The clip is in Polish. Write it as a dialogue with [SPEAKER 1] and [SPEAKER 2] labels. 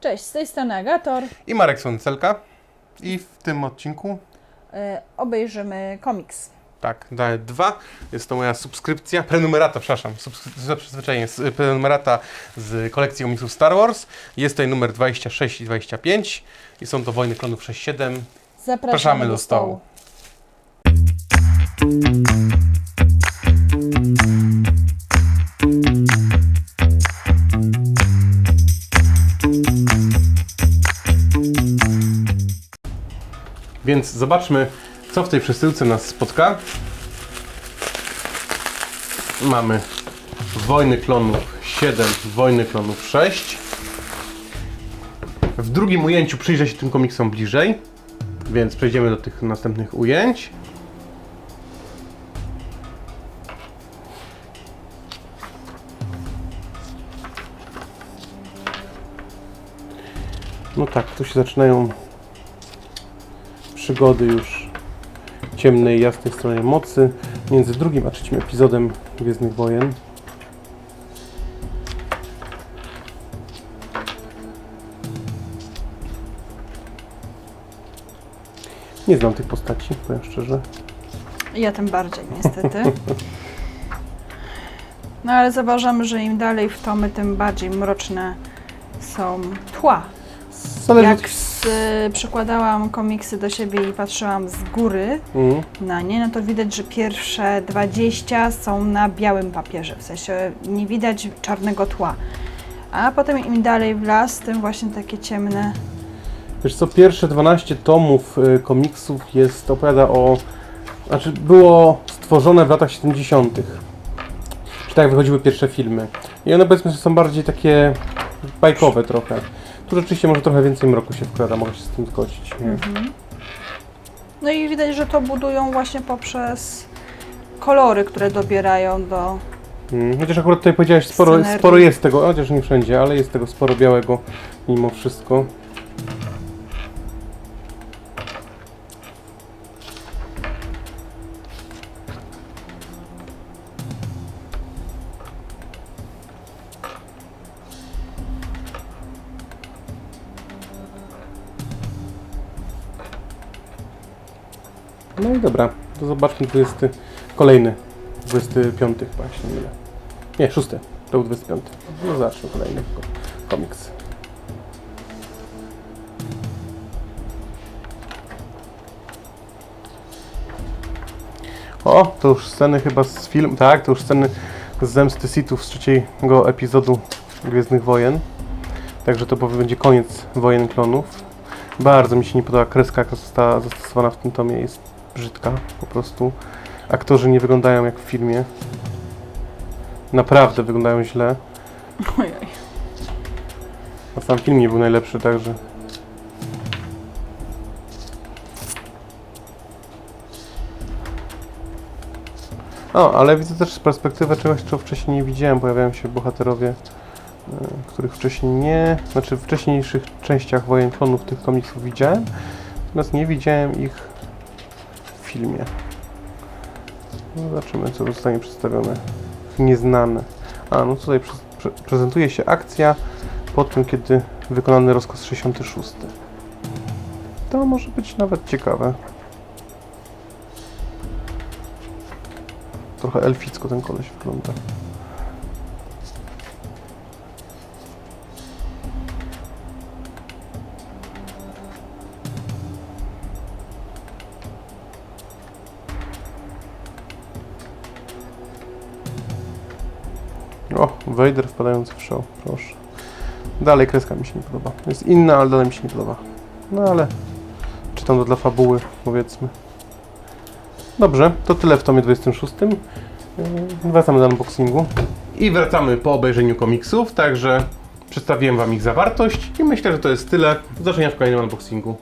[SPEAKER 1] Cześć, z tej strony Agator.
[SPEAKER 2] i Marek Słoncelka. I w tym odcinku,
[SPEAKER 1] E, obejrzymy komiks.
[SPEAKER 2] tak, daję dwa. Jest to moja subskrypcja, prenumerata, przepraszam, przyzwyczajenie, s- prenumerata z kolekcji komiksów Star Wars. Jest tutaj numer 26 i 25 i są to Wojny Klonów 6-7.
[SPEAKER 1] Zapraszamy,
[SPEAKER 2] Zapraszamy
[SPEAKER 1] do
[SPEAKER 2] do
[SPEAKER 1] stołu.
[SPEAKER 2] Więc zobaczmy, co w tej przesyłce nas spotka. Mamy Wojny Klonów 7, Wojny Klonów 6. W drugim ujęciu przyjrzę się tym komiksom bliżej, więc przejdziemy do tych następnych ujęć. No tak, tu się zaczynają przygody już ciemnej, jasnej stronie mocy między drugim a trzecim epizodem Gwiezdnych Wojen. Nie znam tych postaci, powiem szczerze.
[SPEAKER 1] Ja tym bardziej, niestety. No ale zauważamy, że im dalej w tomy, tym bardziej mroczne są tła.
[SPEAKER 2] Zależy
[SPEAKER 1] Jak y, przykładałam komiksy do siebie i patrzyłam z góry
[SPEAKER 2] Mhm.
[SPEAKER 1] na nie, no to widać, że pierwsze 20 są na białym papierze, w sensie nie widać czarnego tła. A potem im dalej w las, tym właśnie takie ciemne.
[SPEAKER 2] Wiesz co, pierwsze 12 tomów y, komiksów jest, opowiada o... Znaczy, było stworzone w latach 70. Czy tak wychodziły pierwsze filmy. I one powiedzmy, że są bardziej takie bajkowe trochę. Tu rzeczywiście może trochę więcej mroku się wkrada, mogę się z tym zgodzić. Nie?
[SPEAKER 1] Mhm. No i widać, że to budują właśnie poprzez kolory, które dobierają do.
[SPEAKER 2] Mm, Chociaż akurat tutaj powiedziałeś, sporo,
[SPEAKER 1] Scenerii.
[SPEAKER 2] sporo jest tego, chociaż nie wszędzie, ale jest tego sporo białego mimo wszystko. No i dobra, to zobaczmy 20, kolejny, 25 właśnie, ile. Nie, szósty. To był 25. No zacznę kolejny ko- komiks. O, to już sceny chyba z film, tak, to już sceny z Zemsty Sithów z trzeciego epizodu Gwiezdnych Wojen. Także to powie- będzie koniec Wojen Klonów. Bardzo mi się nie podoba kreska, jaka została zastosowana w tym tomie. Jest brzydka, po prostu. Aktorzy nie wyglądają jak w filmie. Naprawdę wyglądają źle.
[SPEAKER 1] Ojej.
[SPEAKER 2] A sam film nie był najlepszy, także. O, ale widzę też z perspektywy czegoś, czego wcześniej nie widziałem. Pojawiają się bohaterowie, e, których wcześniej nie. Znaczy, w wcześniejszych częściach Wojen Klonów tych komiksów widziałem, natomiast nie widziałem ich filmie. No, zobaczymy, co zostanie przedstawione. Nieznane. A, no tutaj pre- pre- prezentuje się akcja po tym, kiedy wykonany rozkaz 66. To może być nawet ciekawe. Trochę elficko ten koleś wygląda. O, Vader wpadający w show, proszę. Dalej kreska mi się nie podoba. Jest inna, ale dalej mi się nie podoba. No ale czytam to dla fabuły, powiedzmy. Dobrze, to tyle w tomie 26. Yy, Wracamy do unboxingu. I wracamy po obejrzeniu komiksów, także przedstawiłem Wam ich zawartość i myślę, że to jest tyle. Do zobaczenia w kolejnym unboxingu.